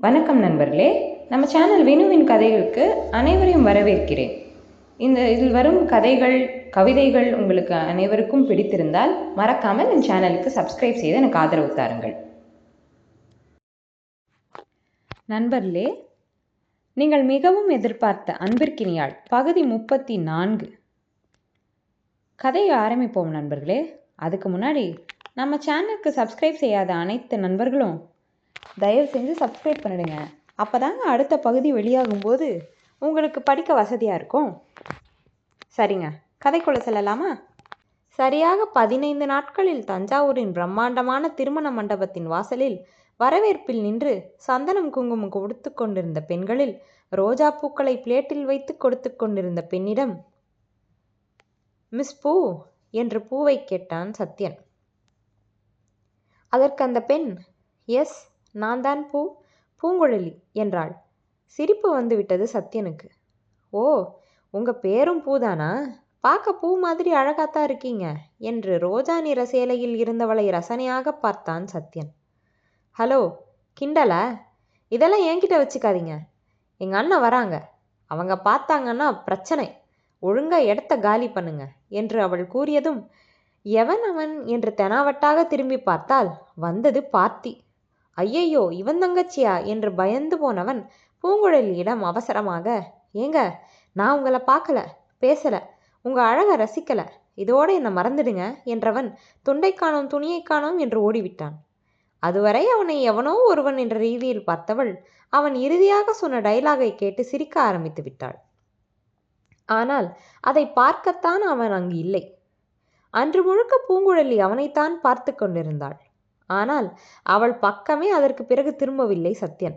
வணக்கம் நண்பர்களே. நம்ம சேனல் வினுவின் கதைகளுக்கு அனைவரையும் வரவேற்கிறேன். இந்த இதில் வரும் கதைகள் கவிதைகள் உங்களுக்கு அனைவருக்கும் பிடித்திருந்தால் மறக்காமல் என் சேனலுக்கு சப்ஸ்கிரைப் செய்து எனக்கு ஆதரவு தாருங்கள். நண்பர்களே நீங்கள் மிகவும் எதிர்பார்த்த அன்பிற்கினியாள் பகுதி முப்பத்தி நான்கு கதையை ஆரம்பிப்போம் நண்பர்களே. அதுக்கு முன்னாடி நம்ம சேனலுக்கு சப்ஸ்கிரைப் செய்யாத அனைத்து நண்பர்களும் தயவு செஞ்சு சப்ஸ்கிரைப் பண்ணிடுங்க. அப்போ தாங்க அடுத்த பகுதி வெளியாகும்போது உங்களுக்கு படிக்க வசதியாக இருக்கும். சரிங்க. கதைக்குள்ளே செல்லலாமா? சரியாக பதினைந்து நாட்களில் தஞ்சாவூரின் பிரம்மாண்டமான திருமண மண்டபத்தின் வாசலில் வரவேற்பில் நின்று சந்தனம் குங்குமம் கொடுத்து கொண்டிருந்த பெண்களில் ரோஜா பூக்களை பிளேட்டில் வைத்து கொடுத்து கொண்டிருந்த பெண்ணிடம் மிஸ் பூ என்று பூவை கேட்டான் சத்யன். அதற்கு அந்த பெண் எஸ் நான் தான் பூ பூங்குழலி என்றாள். சிரிப்பு வந்துவிட்டது சத்யனுக்கு. ஓ உங்கள் பேரும் பூதானா? பார்க்க பூ மாதிரி அழகாத்தான் இருக்கீங்க என்று ரோஜா நிற சேலையில் இருந்தவளை ரசனையாக பார்த்தான் சத்யன். ஹலோ கிண்டலா? இதெல்லாம் என்கிட்ட வச்சுக்காதீங்க. எங்கள் அண்ணன் வராங்க. அவங்க பார்த்தாங்கன்னா பிரச்சனை. ஒழுங்காக இடத்த காலி பண்ணுங்க என்று அவள் கூறியதும் எவன் அவன்? என்று தெனாவட்டாக திரும்பி பார்த்தால் வந்தது பார்த்தி. ஐயையோ இவன் தங்கச்சியா? என்று பயந்து போனவன் பூங்குழலியிடம் அவசரமாக ஏங்க நான் உங்களை பார்க்கல பேசல உங்க அழகை ரசிக்கல இதோடு என்னை மறந்துடுங்க? என்றவன் துண்டை காணோம் துணியை காணோம் என்று ஓடிவிட்டான். அதுவரை அவனை எவனோ ஒருவன் என்ற ரீதியில் பார்த்தவள் அவன் இறுதியாக சொன்ன டைலாகை கேட்டு சிரிக்க ஆரம்பித்து விட்டாள். ஆனால் அதை பார்க்கத்தான் அவன் அங்கு இல்லை. அன்று முழுக்க பூங்குழலி அவனைத்தான் பார்த்து கொண்டிருந்தாள். ஆனால் அவள் பக்கமே அதற்கு பிறகு திரும்பவில்லை சத்யன்.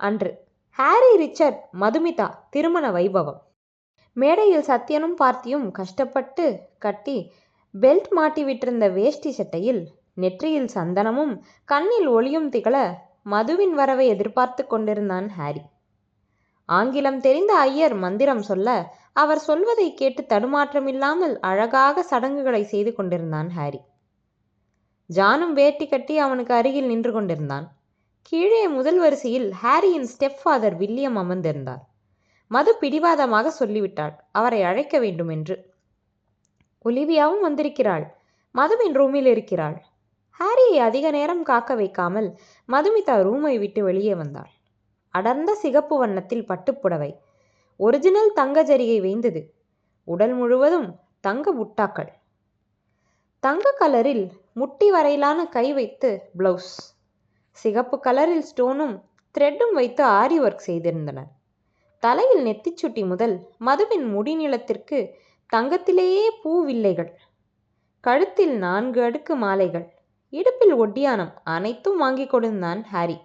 அன்று ஹாரி ரிச்சர்ட் மதுமிதா திருமண வைபவம். மேடையில் சத்யனும் பார்த்தியும் கஷ்டப்பட்டு கட்டி பெல்ட் மாட்டி விட்டிருந்த வேஷ்டி சட்டையில் நெற்றியில் சந்தனமும் கண்ணில் ஒளியும் திகழ மதுவின் வரவை எதிர்பார்த்து கொண்டிருந்தான் ஹாரி. ஆங்கிலம் தெரிந்த ஐயர் மந்திரம் சொல்ல அவர் சொல்வதை கேட்டு தடுமாற்றமில்லாமல் அழகாக சடங்குகளை செய்து கொண்டிருந்தான் ஹாரி. ஜானும் வேட்டி கட்டி அவனுக்கு அருகில் நின்று கொண்டிருந்தான். கீழே முதல் வரிசையில் ஹாரியின் ஸ்டெப் ஃபாதர் வில்லியம் அமர்ந்திருந்தார். மது பிடிவாதமாக சொல்லிவிட்டாள் அவரை அழைக்க வேண்டும் என்று. ஒலிவியாவும் வந்திருக்கிறாள். மதுவின் ரூமில் இருக்கிறாள். ஹாரியை அதிக நேரம் காக்க வைக்காமல் மதுமிதா ரூமை விட்டு வெளியே வந்தாள். அடர்ந்த சிகப்பு வண்ணத்தில் பட்டுப்புடவை ஒரிஜினல் தங்க ஜரிகை வேந்தது. உடல் முழுவதும் தங்க புட்டாக்கள். தங்க கலரில் முட்டி வரையிலான கை வைத்து பிளவுஸ் சிகப்பு கலரில் ஸ்டோனும் த்ரெட்டும் வைத்து ஆரி ஒர்க் செய்திருந்தனர். தலையில் நெத்திச்சுட்டி முதல் மதுவின் முடிநிலத்திற்கு தங்கத்திலேயே பூவில்லைகள் கழுத்தில் நான்கு அடுக்கு மாலைகள். இடுப்பில் ஒட்டியானம் அனைத்தும் வாங்கி கொடுத்தான் ஹாரி.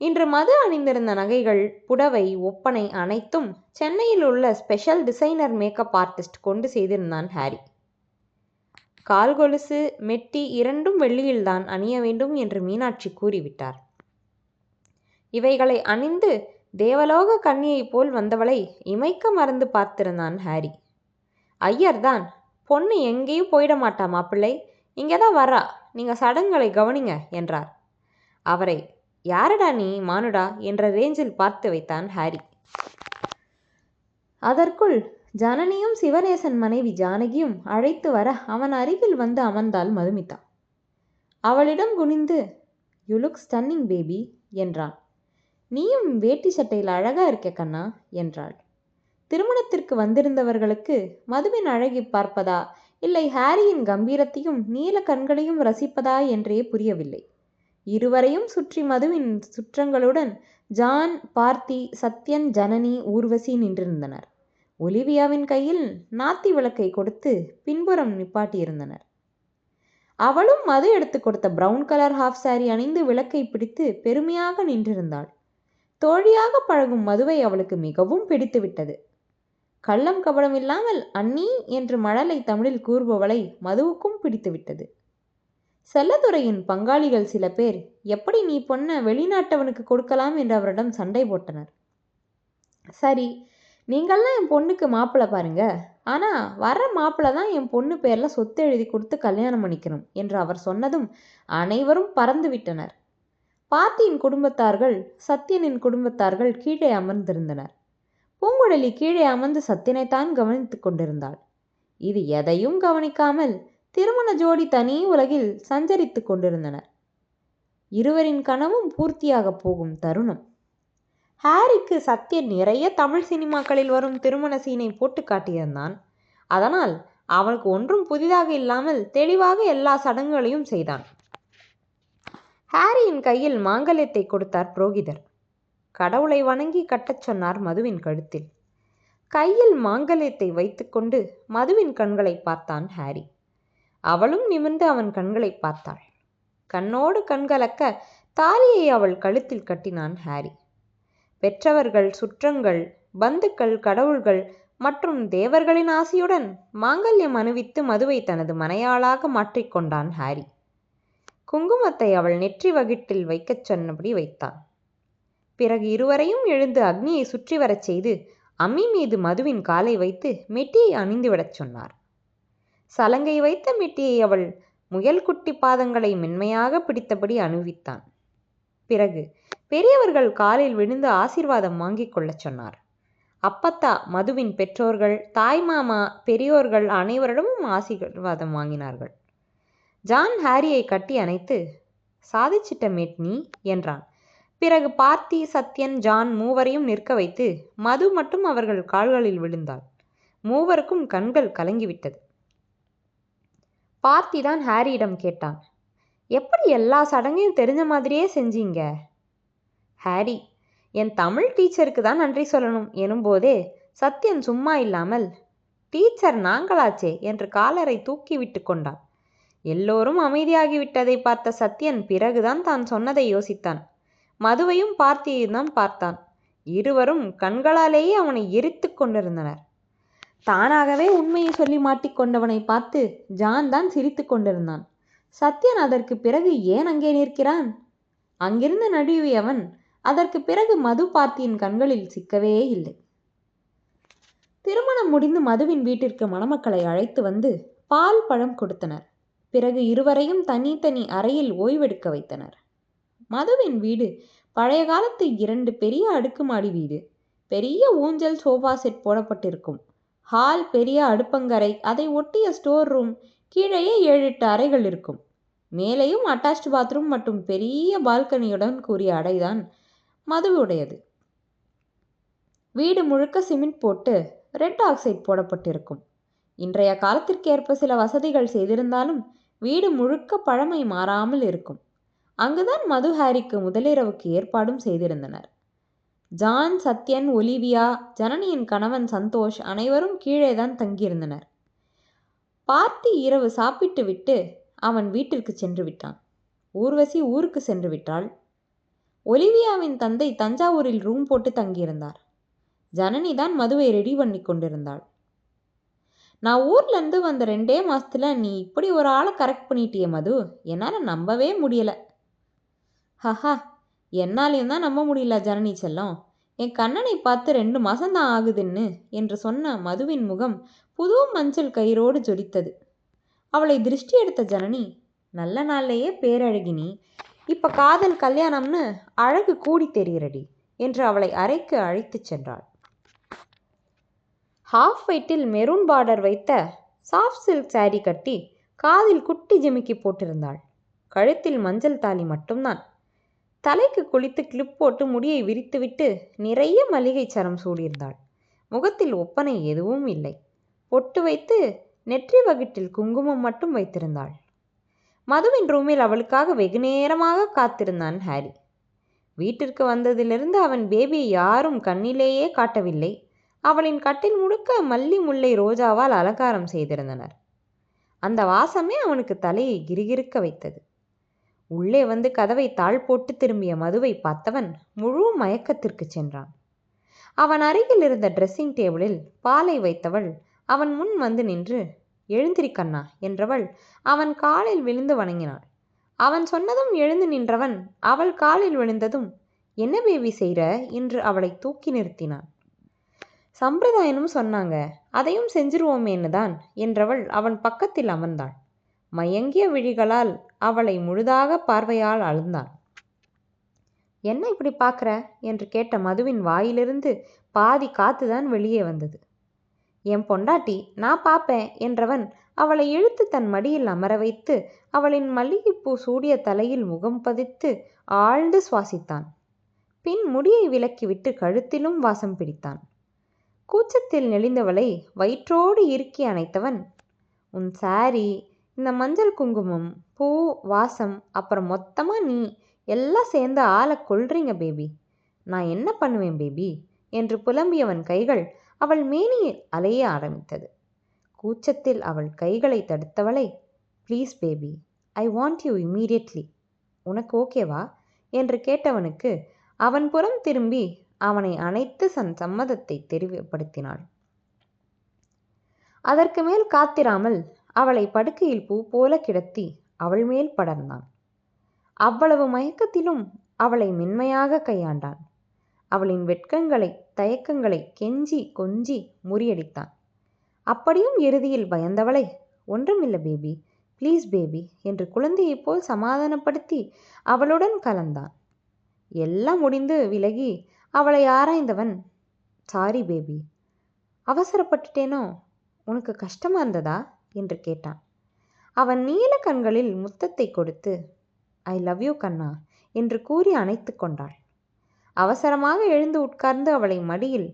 இன்று மது அணிந்திருந்த நகைகள் புடவை ஒப்பனை அனைத்தும் சென்னையில் உள்ள ஸ்பெஷல் டிசைனர் மேக்கப் ஆர்டிஸ்ட் கொண்டு செய்திருந்தான் ஹாரி. கால் கொலுசு மெட்டி இரண்டும் வெள்ளியில்தான் அணிய வேண்டும் என்று மீனாட்சி கூறிவிட்டார். இவைகளை அணிந்து தேவலோக கன்னியைப் போல் வந்தவளை இமைக்க மறந்து பார்த்திருந்தான் ஹாரி. ஐயர்தான் பொண்ணு எங்கேயும் போயிட மாட்டா மாப்பிள்ளை இங்கே தான் வரா நீங்கள் சடங்குகளை கவனிங்க என்றார். அவரை யாரடா நீ மானுடா? என்ற ரேஞ்சில் பார்த்து வைத்தான் ஹாரி. அதற்குள் ஜனனியும் சிவநேசன் மனைவி ஜானகியும் அழைத்து வர அவன் அருகில் வந்து அமர்ந்தாள் மதுமிதா. அவளிடம் குனிந்து யூ லுக் ஸ்டன்னிங் பேபி என்றான் நீயும் வேட்டி சட்டையில் அழகா இருக்க கண்ணா என்றாள். திருமணத்திற்கு வந்திருந்தவர்களுக்கு மதுவின் அழகி பார்ப்பதா இல்லை ஹாரியின் கம்பீரத்தையும் நீல கண்களையும் ரசிப்பதா என்றே புரியவில்லை. இருவரையும் சுற்றி மதுவின் சுற்றங்களுடன் ஜான் பார்த்தி சத்யன் ஜனனி ஊர்வசி நின்றிருந்தனர். ஒலிவியாவின் கையில் நாத்தி விளக்கை கொடுத்து பின்புறம் நிப்பாட்டியிருந்தனர். அவளும் மது எடுத்து கொடுத்த பிரவுன் கலர் ஹாஃப் சாரி அணிந்து விளக்கை பிடித்து பெருமையாக நின்றிருந்தாள். தோழியாக பழகும் மதுவை அவளுக்கு மிகவும் பிடித்துவிட்டது. கள்ளம் கபடம் இல்லாமல் அண்ணி என்று மழலை தமிழில் கூறுபவளை மதுவுக்கும் பிடித்துவிட்டது. செல்லதுறையின் பங்காளிகள் சில பேர் எப்படி நீ பொண்ண வெளிநாட்டவனுக்கு கொடுக்கலாம் என்று அவரிடம் சண்டை போட்டனர். சரி நீங்கள்லாம் என் பொண்ணுக்கு மாப்பிள்ளை பாருங்க. ஆனால் வர மாப்பிள்ளை தான் என் பொண்ணு பேரில் சொத்து எழுதி கொடுத்து கல்யாணம் பண்ணிக்கணும் என்று அவர் சொன்னதும் அனைவரும் பறந்து விட்டனர். பாத்தியின் குடும்பத்தார்கள் சத்தியனின் குடும்பத்தார்கள் கீழே அமர்ந்திருந்தனர். பூங்குழலி கீழே அமர்ந்து சத்தியனைத்தான் கவனித்துக் கொண்டிருந்தாள். இது எதையும் கவனிக்காமல் திருமண ஜோடி தனி உலகில் சஞ்சரித்துக் கொண்டிருந்தனர். இருவரின் கனவும் பூர்த்தியாகப் போகும் தருணம். ஹாரிக்கு சத்யன் நிறைய தமிழ் சினிமாக்களில் வரும் திருமண சீனை போட்டு காட்டியிருந்தான். அதனால் அவனுக்கு ஒன்றும் புதிதாக இல்லாமல் தெளிவாக எல்லா சடங்குகளையும் செய்தான். ஹாரியின் கையில் மாங்கல்யத்தை கொடுத்தார் புரோகிதர். கடவுளை வணங்கி கட்டச் சொன்னார் மதுவின் கழுத்தில். கையில் மாங்கல்யத்தை வைத்துக்கொண்டு மதுவின் கண்களை பார்த்தான் ஹாரி. அவளும் நிமிர்ந்து அவன் கண்களை பார்த்தாள். கண்ணோடு கண்கலக்க தாலியை அவள் கழுத்தில் கட்டினான் ஹாரி. பெற்றவர்கள் சுற்றங்கள் பந்துக்கள் கடவுள்கள் மற்றும் தேவர்களின் ஆசியுடன் மாங்கல்யம் அணிவித்து மதுவை தனது மனையாளாக மாற்றிக்கொண்டான் ஹாரி. குங்குமத்தை அவள் நெற்றி வகிட்டில் வைக்கச் சொன்னபடி வைத்தான். பிறகு இருவரையும் எழுந்து அக்னியை சுற்றி வரச் செய்து அம்மி மீது மதுவின் காலை வைத்து மெட்டியை அணிந்துவிடச் சொன்னார். சலங்கை வைத்த மெட்டியை அவள் முயல்குட்டி பாதங்களை மென்மையாக பிடித்தபடி அணிவித்தான். பிறகு பெரியவர்கள் காலில் விழுந்து ஆசீர்வாதம் வாங்கிக் கொள்ளச் சொன்னார். அப்பத்தா மதுவின் பெற்றோர்கள் தாய்மாமா பெரியோர்கள் அனைவரிடமும் ஆசீர்வாதம் வாங்கினார்கள். ஜான் ஹாரியை கட்டி அணைத்து சாதிச்சிட்ட மேட் நீ என்றான். பிறகு பார்த்தி சத்யன் ஜான் மூவரையும் நிற்க வைத்து மது மட்டும் அவர்கள் கால்களில் விழுந்தாள். மூவருக்கும் கண்கள் கலங்கிவிட்டது. பார்த்தி தான் ஹாரியிடம் கேட்டான். எப்படி எல்லா சடங்கையும் தெரிஞ்ச மாதிரியே செஞ்சீங்க? ஹாரி என் தமிழ் டீச்சருக்கு தான் நன்றி சொல்லணும் எனும்போதே சத்யன் சும்மா இல்லாமல் டீச்சர் நாங்களாச்சே என்று காலரை தூக்கி விட்டு கொண்டான். எல்லோரும் அமைதியாகிவிட்டதை பார்த்த சத்யன் பிறகுதான் தான் சொன்னதை யோசித்தான். மதுவையும் பார்த்தியையும் தான் பார்த்தான். இருவரும் கண்களாலேயே அவனை எரித்து கொண்டிருந்தனர். தானாகவே உண்மையை சொல்லி மாட்டிக்கொண்டவனை பார்த்து ஜான் தான் சிரித்து கொண்டிருந்தான். சத்யன் அதற்கு பிறகு ஏன் அங்கே நிற்கிறான்? அங்கிருந்து நழுவியவன் அதற்கு பிறகு மது பார்த்தியின் கண்களில் சிக்கவே இல்லை. திருமணம் முடிந்து மதுவின் வீட்டிற்கு மணமக்களை அழைத்து வந்து பால் பழம் கொடுத்தனர். பிறகு இருவரையும் தனித்தனி அறையில் ஓய்வெடுக்க வைத்தனர். மதுவின் வீடு பழைய காலத்து இரண்டு பெரிய அடுக்குமாடி வீடு. பெரிய ஊஞ்சல் சோஃபா செட் போடப்பட்டிருக்கும். ஹால் பெரிய அடுப்பங்கரை அதை ஒட்டிய ஸ்டோர் ரூம் கீழேயே ஏழு எட்டு அறைகள் இருக்கும். மேலேயும் அட்டாச் பாத்ரூம் மற்றும் பெரிய பால்கனியுடன் கூடிய அடைதான் மதுவுடையது. வீடு முழுக்க சிமெண்ட் போட்டு ரெட் ஆக்சைடு போடப்பட்டிருக்கும். இன்றைய காலத்திற்கேற்ப சில வசதிகள் செய்திருந்தாலும் வீடு முழுக்க பழமை மாறாமல் இருக்கும். அங்குதான் மது ஹாரிக்கு முதலிரவுக்கு ஏற்பாடும் செய்திருந்தனர். ஜான் சத்யன் ஒலிவியா ஜனனியின் கணவன் சந்தோஷ் அனைவரும் கீழேதான் தங்கியிருந்தனர். பார்த்தி இரவு சாப்பிட்டு விட்டு அவன் வீட்டிற்கு சென்று விட்டான். ஊர்வசி ஊருக்கு சென்று விட்டாள். ஒலிவியாவின் தந்தை தஞ்சாவூரில் ரூம் போட்டு தங்கியிருந்தார். ஜனனி தான் மதுவை ரெடி பண்ணி கொண்டிருந்தாள். நான் ஊர்லேருந்து வந்த ரெண்டே மாதத்தில் நீ இப்படி ஒரு ஆளை கரெக்ட் பண்ணிட்டிய மது. என்னால் நம்பவே முடியலை. ஹஹா என்னாலையும் தான் நம்ப முடியல ஜனனி செல்லம். என் கண்ணனை பார்த்து ரெண்டு மாசம்தான் ஆகுதுன்னு என்று சொன்ன மதுவின் முகம் புது மஞ்சள் கயிறோடு ஜொலித்தது அவளை திருஷ்டி எடுத்த ஜனனி நல்ல நாள்லேயே பேரழகினி. இப்ப காதல் கல்யாணம்னு அழகு கூடி தெரிகிறடி என்று அவளை அறைக்கு அழைத்துச் சென்றாள். ஹாஃப் வெயிட்டில் மெரூன் பார்டர் வைத்த சாஃப்ட் சில்க் சாரி கட்டி காதில் குட்டி ஜிமிக்கி போட்டிருந்தாள். கழுத்தில் மஞ்சள் தாலி மட்டும்தான். தலைக்கு குளித்து கிளிப் போட்டு முடியை விரித்துவிட்டு நிறைய மல்லிகை சரம் சூடியிருந்தாள். முகத்தில் ஒப்பனை எதுவும் இல்லை. பொட்டு வைத்து நெற்றி வகிட்டில் குங்குமம் மட்டும் வைத்திருந்தாள். மதுவின் ரூமில் அவளுக்காக வெகு நேரமாக காத்திருந்தான் ஹாரி. வீட்டிற்கு வந்ததிலிருந்து அவன் பேபியை யாரும் கண்ணிலேயே காட்டவில்லை. அவளின் கட்டில் முழுக்க மல்லி முல்லை ரோஜாவால் அலங்காரம் செய்திருந்தனர். அந்த வாசமே அவனுக்கு தலையை கிரிகிருக்க வைத்தது. உள்ளே வந்து கதவை தாழ் போட்டு திரும்பிய மதுவை பார்த்தவன் முழு மயக்கத்திற்கு சென்றான். அவன் அருகில் இருந்த ட்ரெஸ்ஸிங் டேபிளில் பாலை வைத்தவள் அவன் முன் வந்து நின்று எழுந்திரி கண்ணா என்றவள் அவன் காலில் விழுந்து வணங்கினாள். அவன் சொன்னதும் எழுந்து நின்றவன் அவள் காலில் விழுந்ததும் என்ன பேபி செய்கிற என்று அவளை தூக்கி நிறுத்தினான். சம்பிரதாயனும் சொன்னாங்க அதையும் செஞ்சிருவோமேன்னு தான் என்றவள் அவன் பக்கத்தில் அமர்ந்தாள். மயங்கிய விழிகளால் அவளை முழுதாக பார்வையால் அழுந்தான் என்ன இப்படி பார்க்குற? என்று கேட்ட மதுவின் வாயிலிருந்து பாதி காத்துதான் வெளியே வந்தது. என் பொண்டாட்டி நான் பார்ப்பேன் என்றவன் அவளை இழுத்து தன் மடியில் அமர வைத்து அவளின் மல்லிகைப்பூ சூடிய தலையில் முகம் பதித்து ஆழ்ந்து சுவாசித்தான். பின் முடியை விலக்கிவிட்டு கழுத்திலும் வாசம் பிடித்தான். கூச்சத்தில் நெளிந்தவளை வயிற்றோடு இறுக்கி அணைத்தவன் உன் சாரி இந்த மஞ்சள் குங்குமம் பூ வாசம் அப்புறம் மொத்தமாக நீ எல்லாம் சேர்ந்து ஆளை கொள்றீங்க பேபி நான் என்ன பண்ணுவேன் பேபி என்று புலம்பியவன் கைகள் அவள் மேனியில் அலைய ஆரம்பித்தது. கூச்சத்தில் அவள் கைகளை தடுத்தவளை please baby I want you immediately உனக்கு ஓகேவா என்று கேட்டவனுக்கு அவன் புறம் திரும்பி அவனை அணைத்து தன் சம்மதத்தை தெரிவுபடுத்தினாள். அதற்கு மேல் காத்திராமல் அவளை படுக்கையில் பூ போல கிடத்தி அவள் மேல் படர்ந்தான். அவ்வளவு மயக்கத்திலும் அவளை மென்மையாக கையாண்டான். அவளின் வெட்கங்களை தயக்கங்களை கெஞ்சி கொஞ்சி முறியடித்தான். அப்படியும் இறுதியில் பயந்தவளை ஒன்றுமில்லை பேபி ப்ளீஸ் பேபி என்று குழந்தையைப் போல் சமாதானப்படுத்தி அவளுடன் கலந்தான். எல்லாம் முடிந்து விலகி அவளை ஆராய்ந்தவன் சாரி பேபி அவசரப்பட்டுட்டேனோ உனக்கு கஷ்டமா இருந்ததா? என்று கேட்டான். அவன் நீல கண்களில் முத்தத்தை கொடுத்து ஐ லவ் யூ கண்ணா என்று கூறி அணைத்து கொண்டாள். அவசரமாக எழுந்து உட்கார்ந்து அவளை மடியில்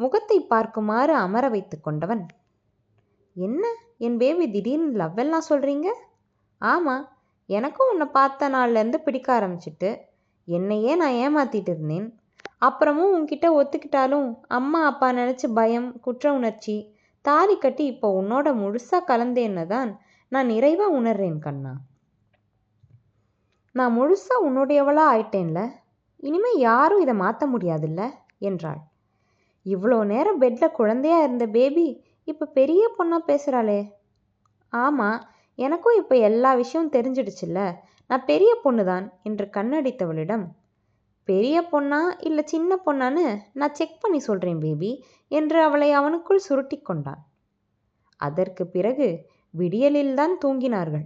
முகத்தை பார்க்குமாறு அமர வைத்து கொண்டவன் என்ன? என் பேபி திடீர்னு லவ் எல்லாம் சொல்கிறீங்க ஆமாம் எனக்கும் உன்னை பார்த்த நாள்லேருந்து பிடிக்க ஆரம்பிச்சிட்டு என்னையே நான் ஏமாத்திட்டு இருந்தேன். அப்புறமும் உன்கிட்ட ஒத்துக்கிட்டாலும் அம்மா அப்பா நினச்சி பயம் குற்ற உணர்ச்சி தாலி கட்டி இப்போ உன்னோட முழுசாக கலந்தேன்னு தான் நான் நிறைவாக உணர்றேன் கண்ணா. நான் முழுசாக உன்னுடையவளா ஆயிட்டேன்ல இனிமேல் யாரும் இதை மாற்ற முடியாதுல்ல? என்றாள். இவ்வளோ நேரம் பெட்டில் குழந்தையாக இருந்த பேபி இப்போ பெரிய பொண்ணாக பேசுகிறாளே ஆமாம் எனக்கும் இப்போ எல்லா விஷயமும் தெரிஞ்சிடுச்சுல்ல. நான் பெரிய பொண்ணு தான் என்று கண்ணடித்தவளிடம் பெரிய பொண்ணா இல்லை சின்ன பொண்ணான்னு நான் செக் பண்ணி சொல்கிறேன் பேபி என்று அவளை அவனுக்குள் சுருட்டி கொண்டான் அதற்கு பிறகு விடியலில்தான் தூங்கினார்கள்.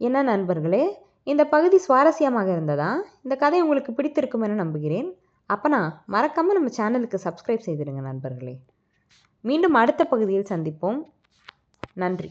என்ன நண்பர்களே இந்த பகுதி சுவாரஸ்யமாக இருந்ததா? இந்த கதை உங்களுக்கு பிடித்திருக்கும் என நம்புகிறேன். அப்பனா மறக்காமல் நம்ம சேனலுக்கு சப்ஸ்கிரைப் செய்திருங்க நண்பர்களே. மீண்டும் அடுத்த பகுதியில் சந்திப்போம். நன்றி.